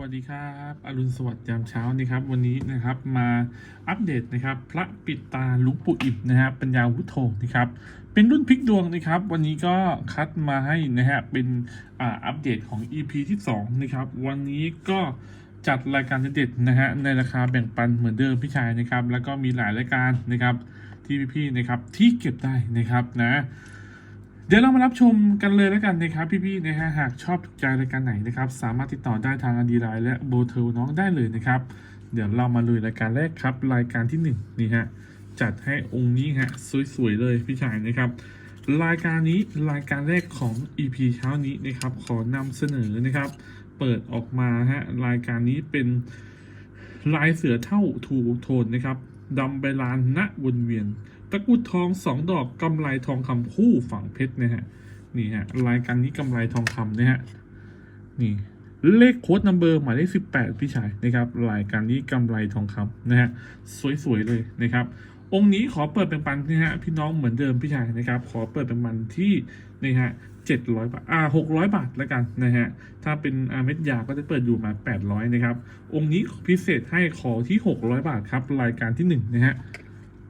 วัสดีครับอรุณสวัสดิ์ยามเช้านี่ครับวันนี้นะครับมาอัปเดตนะครับ พระปิดตาลุงปู่อิ่มนะครับปัญญาวุฒโธนะครับ เป็นรุ่นพลิกดวงนะครับ วันนี้ก็คัดมาให้นะฮะเป็นอ่าอัปเดตของ EP ที่2นะครับ วันนี้ก็จัดรายการเด็ดนะฮะในราคาแบ่งปันเหมือนเดิมพี่ชายนะครับ แล้วก็มีหลายรายการนะครับที่พี่ๆนะครับที่เก็บได้นะครับนะ เดี๋ยวเรามารับชมกันเลยแล้วกันนะครับพี่ๆนะฮะหากชอบถูกใจรายการไหนนะครับ สามารถติดต่อได้ทางอดีไลน์และโบเทลน้องได้เลยนะครับ เดี๋ยวเรามาลุยรายการแรกครับ รายการที่หนึ่งนี่ฮะจัดให้องค์นี้ฮะสวยๆเลยพี่ชายนะครับ รายการนี้รายการแรกของ EP เช้านี้นะครับขอนำเสนอนะครับ เปิดออกมาฮะรายการนี้เป็นลายเสือเท่าถูโทนนะครับดำใบลานณวนเวียน ตะกุดทองสองดอกกำไรทองคำคู่ฝังเพชรนะฮะนี่ฮะรายการนี้กำไรทองคำนะฮะนี่เลขโค้ดนัมเบอร์หมายเลขสิบแปดพี่ชายนะครับรายการนี้กำไรทองคำนะฮะสวยๆเลยนะครับ องค์นี้ขอเปิดเป็นปันนะฮะพี่น้องเหมือนเดิมพี่ชายนะครับ ขอเปิดเป็นปันที่นี่ฮะเจ็ดร้อยบาทอ่าหกร้อยบาทแล้วกันนะฮะถ้าเป็นอาเม็ดยาก็จะเปิดอยู่มาแปดร้อยนะครับองค์นี้พิเศษให้ขอที่หกร้อยบาทครับรายการที่หนึ่งนะฮะ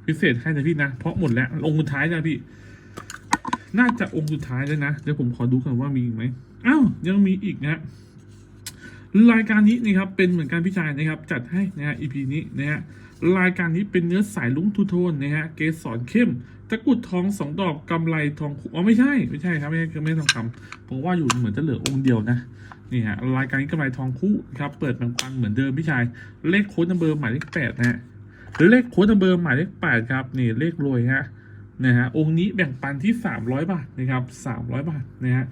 พิเศษให้นะพี่นะ เพราะหมดแล้ว องค์สุดท้ายนะพี่ น่าจะองค์สุดท้ายแล้วนะ เดี๋ยวผมขอดูกันว่ามีอีกไหมอ้าวยังมีอีกนะรายการนี้นะครับเป็นเหมือนกันพี่ชายนะครับ จัดให้นะฮะ EP นี้นะฮะรายการนี้เป็นเนื้อสายลุ้งทูโทนนะฮะเกสรเข้มตะกรุดทองสองดอกกำไรทองคู่อ๋อไม่ใช่ไม่ใช่ครับไม่ใช่ไม่ใช่ทองคำผมว่าอยู่เหมือนจะเหลือองค์เดียวนะนี่ฮะรายการนี้กำไรทองคู่ครับเปิดปังๆเหมือนเดิมพี่ชายเลขโค้ดนัมเบอร์หมายเลขแปดนะฮะ เลขโค้ดนัมเบอร์หมายเลขแปดครับนี่เลขรวยฮะนะฮะองค์นี้แบ่งปันที่สามร้อยบาทนะครับสามร้อยบาทนะฮะ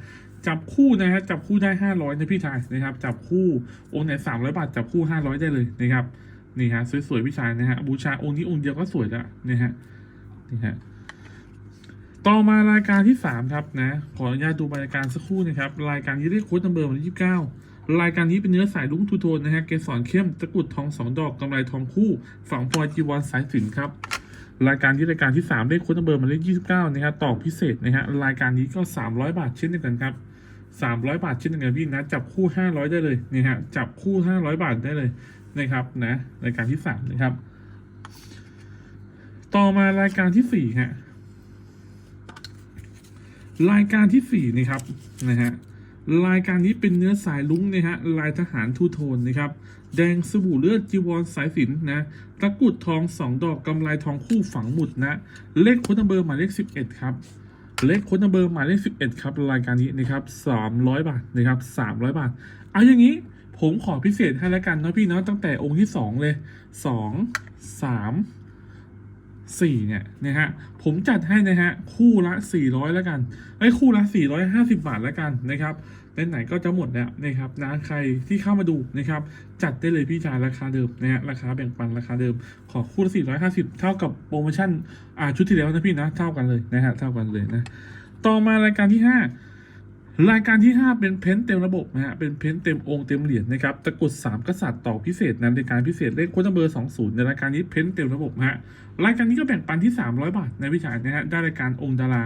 จับคู่นะฮะจับคู่ได้ห้าร้อยนะพี่ชายนะครับ จับคู่องค์ไหนสามร้อยบาท จับคู่ห้าร้อยได้เลยนะครับนี่ฮะสวยๆพี่ชายนะฮะบูชาองค์นี้องค์เดียวก็สวยแล้วนะฮะนี่ฮะต่อมารายการที่สามครับนะขออนุญาตดูรายการสักครู่นะครับ รายการที่เลขโค้ดนัมเบอร์วันที่ยี่สิบเก้า รายการนี้เป็นเนื้อสายลุ้งทูโทนนะฮะ เกสรเข้มตะกุดทองสองดอกกำไรทองคู่ฝังพลอยจีวรสายสินครับ รายการที่รายการที่สามเลขโค้นัมเบอร์มาเลขยี่สิบเก้านะครับต่อพิเศษนะฮะ รายการนี้ก็สามร้อยบาทเช่นเดียวกันครับสามร้อยบาทเช่นเดียวกันพี่นะ จับคู่ห้าร้อยได้เลยนี่ฮะ จับคู่ห้าร้อยบาทได้เลยนะครับนะ รายการที่สามนะครับ ต่อมารายการที่สี่ฮะ รายการที่สี่นี่ครับนะฮะ รายการนี้เป็นเนื้อสายลุ้งนะฮะลายทหารทูโทนนะครับ แดงสบู่เลือดจีวรสายสินนะตะกุดทองสองดอกกำไรทองคู่ฝังหมุดนะเลขค้นัมเบอร์หมายเลขสิบเอ็ดครับเลขค้นัมเบอร์หมายเลขสิบเอ็ดครับ รายการนี้นะครับสามร้อยบาทนะครับสามร้อยบาท เอาอย่างนี้ผมขอพิเศษให้แล้วกันเนาะพี่เนาะตั้งแต่องค์ที่สองเลยสอ งสามสี่เนี่ยนะฮะผมจัดให้นะฮะคู่ละสี่ร้อยแล้วกันไอ้คู่ละสี่ร้อยห้าสิบาทแล้วกันนะครับไหนๆก็จะหมดแล้วนะครับนะใครที่เข้ามาดูนะครับจัดได้เลยพี่ชายราคาเดิมนะฮะราคาแบ่งปันราคาเดิม ขอคู่ละ 450 เท่ากับโปรโมชั่นอ่าชุดที่แล้วนะพี่นะเท่ากันเลยนะฮะเท่ากันเลยนะต่อมารายการที่ 5 รายการที่ 5 เป็นเพ้นท์เต็มระบบนะฮะ เป็นเพ้นท์เต็มองค์เต็มเหรียญนะครับ ตะกรุด3กษัตริย์ต่อพิเศษนะในการพิเศษเลขโค้ดนัมเบอร์20 ในรายการนี้เพ้นท์เต็มระบบนะฮะ รายการนี้ก็แบ่งปันที่ 300 บาทในะพี่ชานะฮะ ได้รายการองค์ดารา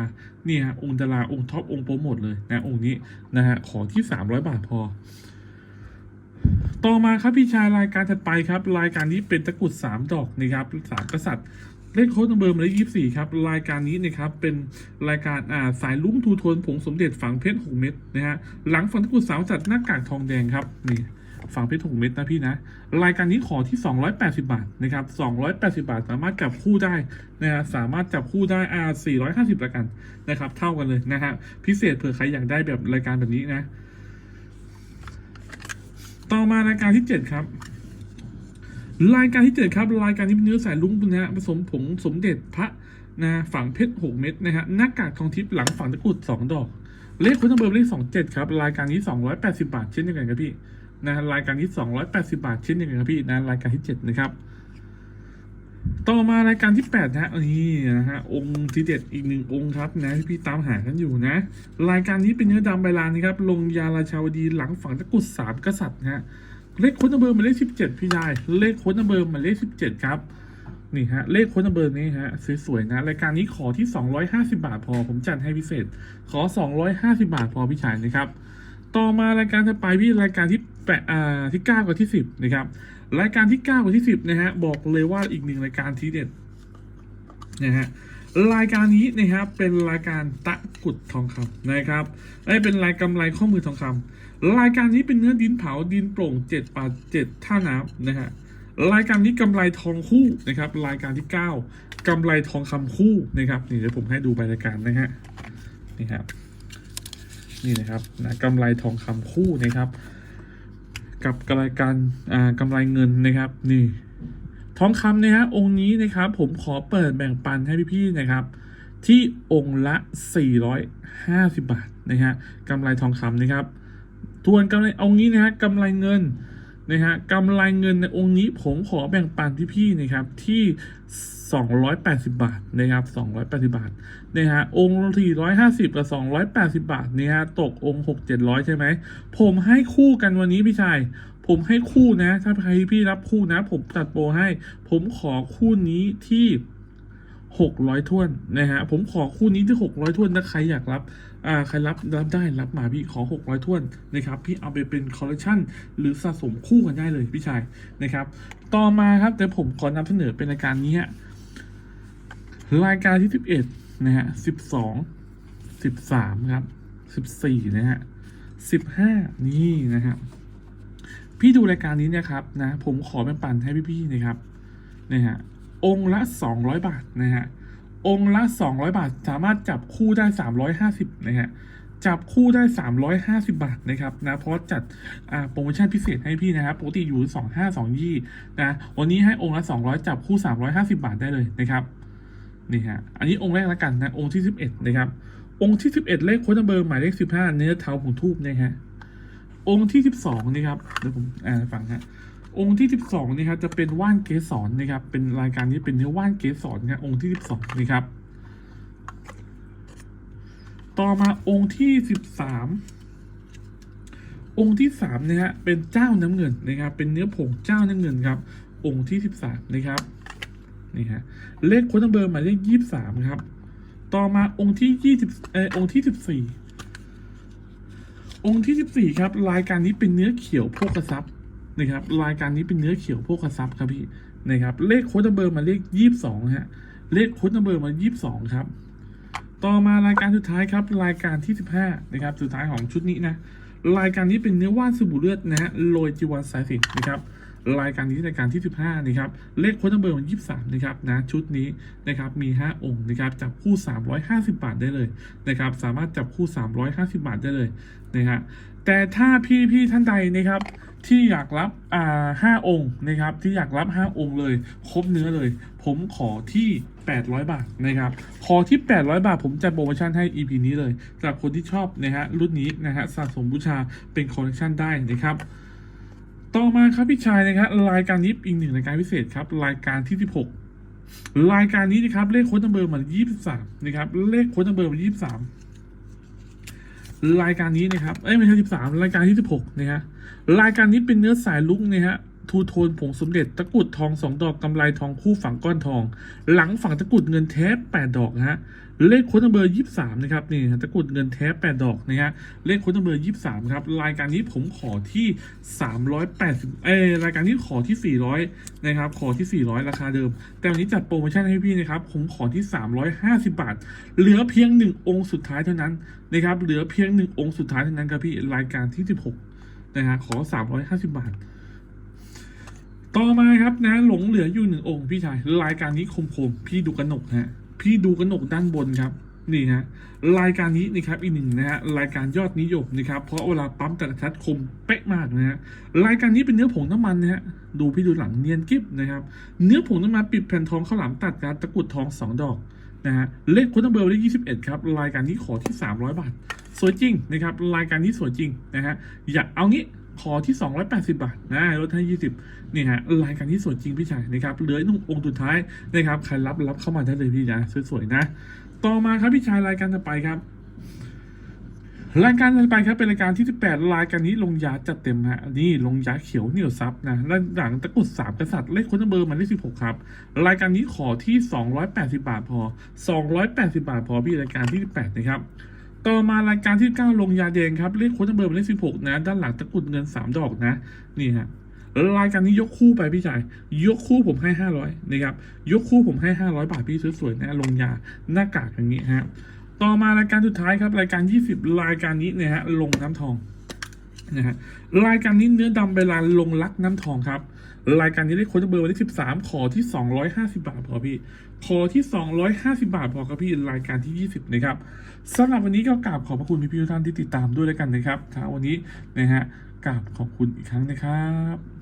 นี่ฮะ องค์ดาราองค์ท็อปองค์โปรโมทเลยนะ องค์นี้นะฮะ ขอที่ 300 บาทพอ ต่อมาครับพี่ชายรายการถัดไปครับ รายการนี้เป็นตะกรุดสามดอกนะครับสามกษัตริย์ เลขโค้ดนัมเบอร์มายเลขยี่สี่ครับ รายการนี้นะครับเป็นรายการอ่าสายลุ้งทูโทนผงสมเด็จฝังเพชรหกเม็ดนะฮะหลังฝังตะกุดสาวจัดหน้ากากทองแดงครับนี่ฝังเพชรหกเม็ดนะพี่นะ รายการนี้ขอที่ 280 บาทนะครับ280 บาท สามารถจับคู่ได้นะฮะสามารถจับคู่ได้อ่า450ละกันนะครับ เท่ากันเลยนะฮะพิเศษเผื่อใครอยากได้แบบรายการแบบนี้นะ ต่อมารายการที่เจ็ดครับ รายการที่เจ็ดครับรายการที่เป็นเนื้อสายลุ้งนะฮะผสมผงสมเด็จพระนะฝังเพชรหกเม็ดนะฮะหน้ากากทองทิพย์หลังฝังตะกุดสองดอก เลขคุณนัมเบอร์เลขสองเจ็ดครับรายการนี้สองร้อยแปดสิบาทเช่นเดียวกันครับพี่นะรายการนี้สองร้อยแปดสิบาทเช่นเดียวกันครับพี่นะรายการที่เจ็ดนะครับต่อมารายการที่แปดนะฮะนี่นะฮะองค์ที่เด็ดอีกหนึ่งองค์ครับนะที่พี่ตามหากันอยู่นะ รายการนี้เป็นเนื้อดำใบลานนะครับลงยาราชาวดีหลังฝังตะกุดสามกษัตริย์นะฮะ เลขโค้ดนัมเบอร์หมายเลขสิบเจ็ดพี่ชายเลขโค้ดนัมเบอร์หมายเลขสิบเจ็ดครับนี่ฮะเลขโค้ดนัมเบอร์นี้ฮะสวยๆนะรายการนี้ขอที่สองร้อยห้าสิบาทพอผมจัดให้พิเศษ ขอสองร้อยห้าสิบาทพอพี่ชายนะครับต่อมารายการถัดไปพี่รายการที่แปดอ่าที่เก้ากับที่สิบนะครับรายการที่เก้ากับที่สิบนะฮะบอกเลยว่าอีกหนึ่งรายการที่เด็ดนะฮะรายการนี้นะครับเป็นรายการตะกุดทองคำนะครับไอ้เป็นรายกำไรข้อมือทองคำ รายการนี้เป็นเนื้อดินเผาดินโปร่งเจ็ดปาเจ็ดท่าน้ำนะฮะรายการนี้กำไรทองคู่นะครับ รายการที่เก้ากำไรทองคำคู่นะครับนี่เดี๋ยวผมให้ดูบรายการนะฮะนี่ครับนี่นะครับนะกำไรทองคำคู่นะครับ กับรายการอ่ากำไรเงินนะครับ นี่ทองคำนะฮะองค์นี้นะครับ ผมขอเปิดแบ่งปันให้พี่ๆนะครับ ที่องค์ละ 450 บาทนะฮะกำไรทองคำนะครับ ทวนกำไรองนี้นะฮะกำไรเงินนะฮะกำไรเงินในองค์นี้ผมขอแบ่งปันพี่ๆนะครับที่ 280 บาทนะครับ280 บาทนะฮะองค์450 กับ 280 บาทเนี่ยฮะตกองค์ 6 700 ใช่ไหม ผมให้คู่กันวันนี้พี่ชาย ผมให้คู่นะ ถ้าใครพี่รับคู่นะ ผมจัดโปรให้ ผมขอคู่นี้ที่หกร้อยถ้วนนะฮะผมขอคู่นี้ที่หกร้อยถ้วนถ้าใครอยากรับ อ่าใครรับรับได้รับมาพี่ขอหกร้อยถ้วนนะครับ พี่เอาไปเป็นคอลเลคชันหรือสะสมคู่กันได้เลยพี่ชายนะครับ ต่อมาครับเดี๋ยวผมขอนำเสนอเป็นรายการนี้ฮะรายการที่สิบเอ็ดนะฮะสิบสองสิบสามครับสิบสี่นะฮะสิบห้านี่นะฮะพี่ดูรายการนี้เนะครับนะ ผมขอแบ่งปันให้พี่ๆนะครับนะฮะองค์ละ 200 บาทนะฮะ องค์ละ 200 บาท สามารถจับคู่ได้ 350 นะฮะ จับคู่ได้ 350 บาทนะครับนะเพราะจัดโปรโมชั่นพิเศษให้พี่นะครับปกติอยู่ 25 2ยี่นะวันนี้ให้องค์ละ 200 จับคู่ 350 บาทได้เลยนะครับนี่ฮะอันนี้องค์แรกแล้วกันนะองค์ที่ 11 นะครับ องค์ที่ 11 เลขโค้ดนัมเบอร์หมายเลข 15 เนื้อเทาผงทูบนะฮะองค์ที่สิบสองนี่ครับเดี๋ยวผมอ่านฟังฮะ องค์ที่สิบสองนี่ครับจะเป็นว่านเกสรนะครับ เป็นรายการนี้เป็นเนื้อว่านเกสรนะครับองค์ที่สิบสองนี่ครับ ต่อมาองค์ที่สิบสามองค์ที่สามนะฮะเป็นเจ้าน้ำเงินนะครับ เป็นเนื้อผงเจ้าน้ำเงินครับ องค์ที่สิบสามนะครับนี่ฮะเลขค้ดนัมเบอร์หมายเลขยี่สิบสามครับ ต่อมาองค์ที่ยี่สิบเออองค์ที่สิบสี่องค์ที่14ครับ รายการนี้เป็นเนื้อเขียวโภคทรัพย์ นะครับรายการนี้เป็นเนื้อเขียวโภคทรัพย์ครับพี่นะครับเลขโค้ดนัมเบอร์มาเลข22ฮะเลขโค้ดนัมเบอร์มา22ครับต่อมารายการสุดท้ายครับรายการที่15นะครับสุดท้ายของชุดนี้นะรายการนี้เป็นเนื้อว่านสบู่เลือดนะฮะโรยจีวรสายสินนะครับ รายการนี้รายการที่ 15นะครับเลขโค้ดนัมเบอร์มัน23นะครับนะชุดนี้นะครับมี 5 องค์นะครับจับคู่ 350 บาทได้เลยนะครับสามารถจับคู่ 350 บาทได้เลยนะฮะแต่ถ้าพี่พี่ท่านใดนะครับที่อยากรับอ่าห้าองค์นะครับที่อยากรับ 5 องค์เลย ครบเนื้อเลย ผมขอที่ 800 บาทนะครับขอที่ 800 บาท ผมจัดโปรโมชั่นให้ EP นี้เลยสำหรับคนที่ชอบนะฮะรุ่นนี้นะฮะสะสมบูชาเป็นคอลเลคชันได้นะครับ ต่อมาครับพี่ชายนะครับรายการนี้อีกหนึ่งรายการพิเศษครับ รายการที่ 16 รายการนี้นะครับเลขโค้ดนัมเบอร์มัน 23 นะครับ เลขโค้ดนัมเบอร์มัน 23 รายการนี้นะครับเอ้ยไม่ใช่13 รายการที่ 16นะฮะรายการนี้เป็นเนื้อสายลุกนะฮะ ทูโทนผงสมเด็จตะกุดทองสองดอกกำไรทองคู่ฝังก้อนทอง หลังฝังตะกุดเงินแท้8ดอกนะฮะเลขค้นัมเบอร์23นะครับนี่ตะกุดเงินแท้8ดอกนะฮะเลขค้นัมเบอร์23ครับรายการนี้ผมขอที่380เอ้ยรายการนี้ขอที่400นะครับขอที่400ราคาเดิม แต่วันนี้จัดโปรโมชั่นให้พี่นะครับผมขอที่350บาท เหลือเพียงหนึ่งองค์สุดท้ายเท่านั้นนะครับเหลือเพียงหนึ่งองค์สุดท้ายเท่านั้นครับพี่รายการที่16นะฮะขอ350บาท ต่อมาครับนะหลงเหลืออยู่หนึ่งองค์พี่ชายรายการนี้คมๆพี่ดูกระหนกฮะพี่ดูกระหนกด้านบนครับนี่ฮะรายการนี้นะครับอีกหนึ่งนะฮะรายการยอดนิยมนะครับเพราะเวลาปั๊มแต่ละทัดคมเป๊ะมากนะฮะรายการนี้เป็นเนื้อผงน้ำมันนะฮะดูพี่ดูหลังเนียนกิ๊บนะครับเนื้อผงน้ำมันปิดแผ่นทองข้าวหลามตัดการตะกุดทองสองดอกนะฮะเลขคุณนัมเบอร์เลขยี่สิบเอ็ดครับ รายการนี้ขอที่สามร้อยบาท สวยจริงนะครับ รายการนี้สวยจริงนะฮะ อยากเอางี้ ขอที่ 280 บาทนะลดให้ 20 นี่ฮะรายการที่สวยจริงพี่ชายนะครับเหลือหนึ่งองค์สุดท้ายนะครับใครรับรับเข้ามาได้เลยพี่นะสวยๆนะ ต่อมาครับพี่ชายรายการต่อไปครับรายการต่อไปครับเป็นรายการที่ 18 รายการนี้ลงยาจัดเต็มฮะนี่ลงยาเขียวเหนียวซับนะและหลังตะกุดสามกษัตริย์เลขคนเบอร์มันเลข16ครับ รายการนี้ขอที่ 280 บาทพอ 280 บาทพอพี่รายการที่ 18 นะครับ ต่อมารายการที่ 9 ลงยาแดงครับ เลขโค้ดเบอร์เป็นเลข 16 นะ ด้านหลังตะกรุดเงิน 3 ดอกนะ นี่ฮะรายการนี้ยกคู่ไปพี่ชาย ยกคู่ผมให้ 500นะครับยกคู่ผมให้ 500 บาทพี่สวยๆนะลงยาหน้ากากอย่างนี้ฮะต่อมารายการสุดท้ายครับรายการ 20 รายการนี้เนี่ยฮะลงน้ำทอง นะฮะรายการนี้เนื้อดำเวลาลงรักน้ำทองครับ รายการนี้ได้โค้ชเบอร์วันที่13ขอที่250บาทพอพี่ ขอที่250บาทพอครับพี่รายการที่20นะครับสำหรับวันนี้ก็กราบขอบพระคุณพี่ๆทุกท่านที่ติดตามด้วยแล้วกันนะครับท้าวันนี้นะฮะกราบขอบคุณอีกครั้งนะครับ